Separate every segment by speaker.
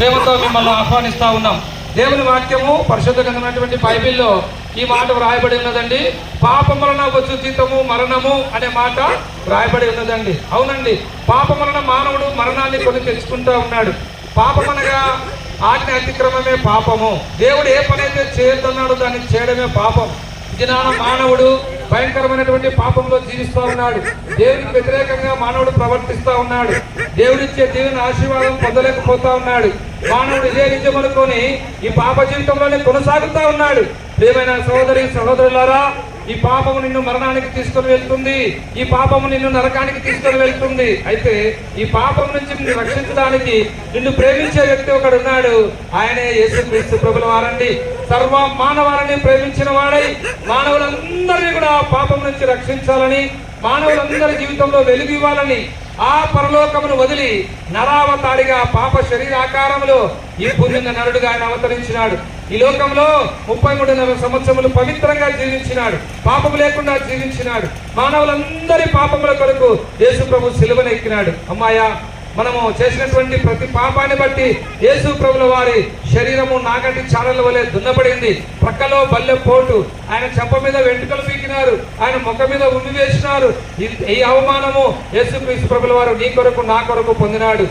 Speaker 1: ప్రేమతో మిమ్మల్ని ఆహ్వానిస్తూ ఉన్నాం. దేవుని వాక్యము పరిశుద్ధ గ్రంథమైనటువంటి బైబిల్లో ఈ మాట వ్రాయబడి ఉన్నదండి. పాపం వలన వచ్చు జీతము మరణము అనే మాట వ్రాయబడి ఉన్నదండి. అవునండి. పాపం వలన మానవుడు మరణాన్ని కొని తెచ్చుకుంటూ ఉన్నాడు. పాపమనగా ఆజ్ఞ అతిక్రమమే పాపము. దేవుడు ఏ పనైతే అయితే చేయొద్దన్నాడో దాన్ని చేయడమే పాపం. దినాన మానవుడు భయంకరమైనటువంటి పాపంలో జీవిస్తూ ఉన్నాడు. దేవునికి వ్యతిరేకంగా మానవుడు ప్రవర్తిస్తూ ఉన్నాడు. దేవుడిచ్చే దేవుని ఆశీర్వాదం పొందలేకపోతా ఉన్నాడు. మానవుడు ఇదే ఈ పాప జీవితంలోనే కొనసాగుతా ఉన్నాడు. ప్రియమైన సహోదరి సహోదరులారా ఈ పాపము నిన్ను మరణానికి తీసుకొని వెళ్తుంది. ఈ పాపము నిన్ను నరకానికి తీసుకొని వెళ్తుంది. అయితే ఈ పాపం నుంచి నిన్ను రక్షించడానికి నిన్ను ప్రేమించే వ్యక్తి ఒకడు ఉన్నాడు. ఆయనే యేసుక్రీస్తు ప్రభుల వారండి. సర్వ మానవాలని ప్రేమించిన వాడై మానవులందరినీ కూడా పాపం నుంచి రక్షించాలని మానవులందరి జీవితంలో వెలుగు ఇవ్వాలని ఆ పరలోకమును వదిలి నరావతాడిగా పాప శరీరాకారములో ఈ భూమి నరుడుగా ఆయన అవతరించినాడు. ఈ లోకంలో ముప్పై మూడున్నర సంవత్సరములు పవిత్రంగా జీవించినాడు. పాపము లేకుండా జీవించినాడు. మానవులందరి పాపముల కొరకు యేసు ప్రభు సిలువనెక్కినాడు. అమ్మాయ మనము చేసినటువంటి ప్రతి పాపాన్ని బట్టి యేసు ప్రభుల వారి శరీరము నాగటి చాలల వలె దున్నబడింది. ప్రక్కలో బల్లె పోటు. ఆయన చెంప మీద వెంట్రుకలు పీకినారు. ఆయన ముఖం మీద ఉమ్మి వేసినారు. ఈ- ఈ అవమానము యేసు క్రీస్తు ప్రభుల వారు నీ కొరకు నా కొరకు పొందినాడు.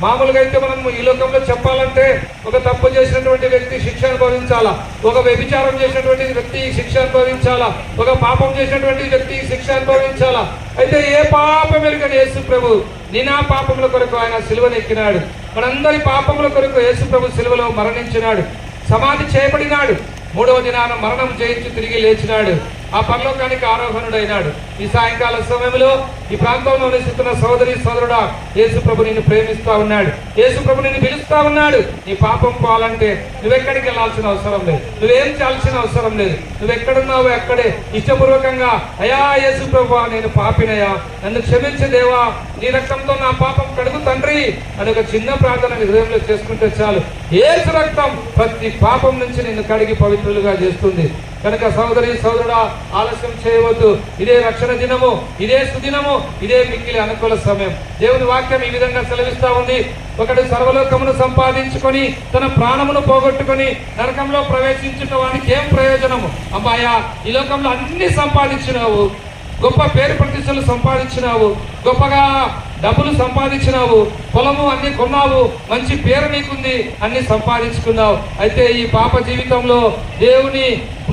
Speaker 1: మామూలుగా అయితే మనం ఈ లోకంలో చెప్పాలంటే ఒక తప్పు చేసినటువంటి వ్యక్తి శిక్ష అనుభవించాలా? ఒక వ్యభిచారం చేసినటువంటి వ్యక్తి శిక్ష అనుభవించాలా? ఒక పాపం చేసినటువంటి వ్యక్తి శిక్ష అనుభవించాలా? అయితే ఏ పాపం ఎరుగని యేసు ప్రభు? నినా పాపముల కొరకు ఆయన సిలువనెక్కినాడు. మనందరి పాపముల కొరకు యేసుప్రభు సిలువలో మరణించినాడు. సమాధి చేయబడినాడు. మూడవ దినాన మరణం జయించి తిరిగి లేచినాడు. ఆ పరలోకానికి ఆరోహణుడైనాడు. ఈ సాయంకాల సమయంలో ఈ ప్రాంతంలో నివసిస్తున్న సోదరి సోదరుడా యేసుప్రభు నిన్ను ప్రేమిస్తా ఉన్నాడు. యేసుప్రభు నిన్ను పిలుస్తా ఉన్నాడు. నీ పాపం పోవాలంటే నువ్వెక్కడికి వెళ్ళాల్సిన అవసరం లేదు. నువ్వేం చేయాల్సిన అవసరం లేదు. నువ్వెక్కడున్నావో ఎక్కడే ఇష్టపూర్వకంగా అయా యేసుప్రభు నేను పాపినయా నన్ను క్షమించే దేవా. నీ రక్తంతో నా పాపం కడుగు తండ్రి అని ఒక చిన్న ప్రార్థన హృదయంలో చేసుకుంటే చాలు. ఏసు రక్తం ప్రతి పాపం నుంచి నిన్ను కడిగి పవిత్రులుగా చేస్తుంది. కనుక సోదరి సోదరుడా ఆలస్యం చేయవద్దు. ఇదే రక్షణ దినము ఇదే సుదినము. ఇదే మిక్కిలి అనుకూల సమయం. దేవుని వాక్యం ఈ విధంగా సెలవిస్తా ఉంది. ఒకడు సర్వలోకమును సంపాదించుకొని తన ప్రాణమును పోగొట్టుకొని నరకంలో ప్రవేశించుట వానికి ఏం ప్రయోజనము? అమ్మాయా ఈ లోకంలో అన్ని సంపాదించినావు. గొప్ప పేరు ప్రతిష్టలు సంపాదించినావు. గొప్పగా డబ్బులు సంపాదించినావు పొలము అన్ని కొన్నావు మంచి పేరు నీకుంది అన్ని సంపాదించుకున్నావు. అయితే ఈ పాప జీవితంలో దేవుని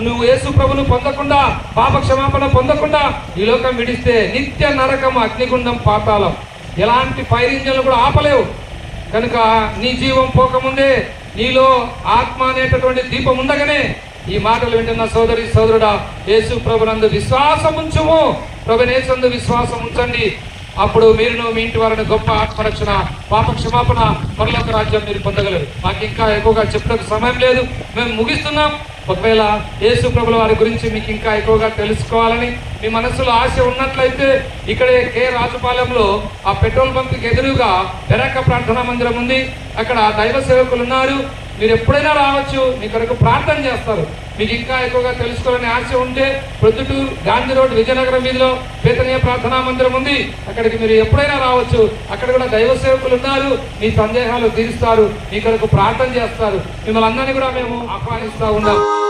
Speaker 1: నువ్వు యేసు ప్రభును పొందకుండా పాప క్షమాపణ పొందకుండా ఈ లోకం విడిస్తే నిత్య నరకం అగ్నిగుండం పాతాళం. ఎలాంటి ఫైర్ ఇంజన్లు కూడా ఆపలేవు. కనుక నీ జీవం పోకముందే నీలో ఆత్మ అనేటటువంటి దీపం ఉండగానే ఈ మాటలు వింటున్న సోదరి సోదరుడా యేసు ప్రభునందు విశ్వాసం ఉంచుము ప్రభునేసందు విశ్వాసం ఉంచండి అప్పుడు మీరును మీ ఇంటి వారిని గొప్ప ఆత్మరక్షణ పాప క్షమాపణ పరలోక రాజ్యం మీరు పొందగలరు. మాకు ఇంకా ఎక్కువగా చెప్పడానికి సమయం లేదు. మేము ముగిస్తున్నాం. ఒకవేళ యేసు ప్రభుల వారి గురించి మీకు ఇంకా ఎక్కువగా తెలుసుకోవాలని మీ మనసులో ఆశ ఉన్నట్లయితే ఇక్కడే కే రాజుపాలెంలో ఆ పెట్రోల్ బంక్కి ఎదురుగా వెనక ప్రార్థనా మందిరం ఉంది. అక్కడ దైవ సేవకులు ఉన్నారు. మీరు ఎప్పుడైనా రావచ్చు మీ కొరకు ప్రార్థన చేస్తారు. మీకు ఇంకా ఎక్కువగా తెలుసుకోవాలని ఆశ ఉంటే ప్రొద్దుటూరు గాంధీ రోడ్ విజయనగరం వీధిలో పేతనీయ ప్రార్థనా మందిరం ఉంది. అక్కడికి మీరు ఎప్పుడైనా రావచ్చు. అక్కడ కూడా దైవ సేవకులు ఉన్నారు. మీ సందేహాలు తీరుస్తారు. మీ కొరకు ప్రార్థన చేస్తారు. మిమ్మల్ని అందరినీ కూడా మేము ఆహ్వానిస్తూ ఉన్నాం.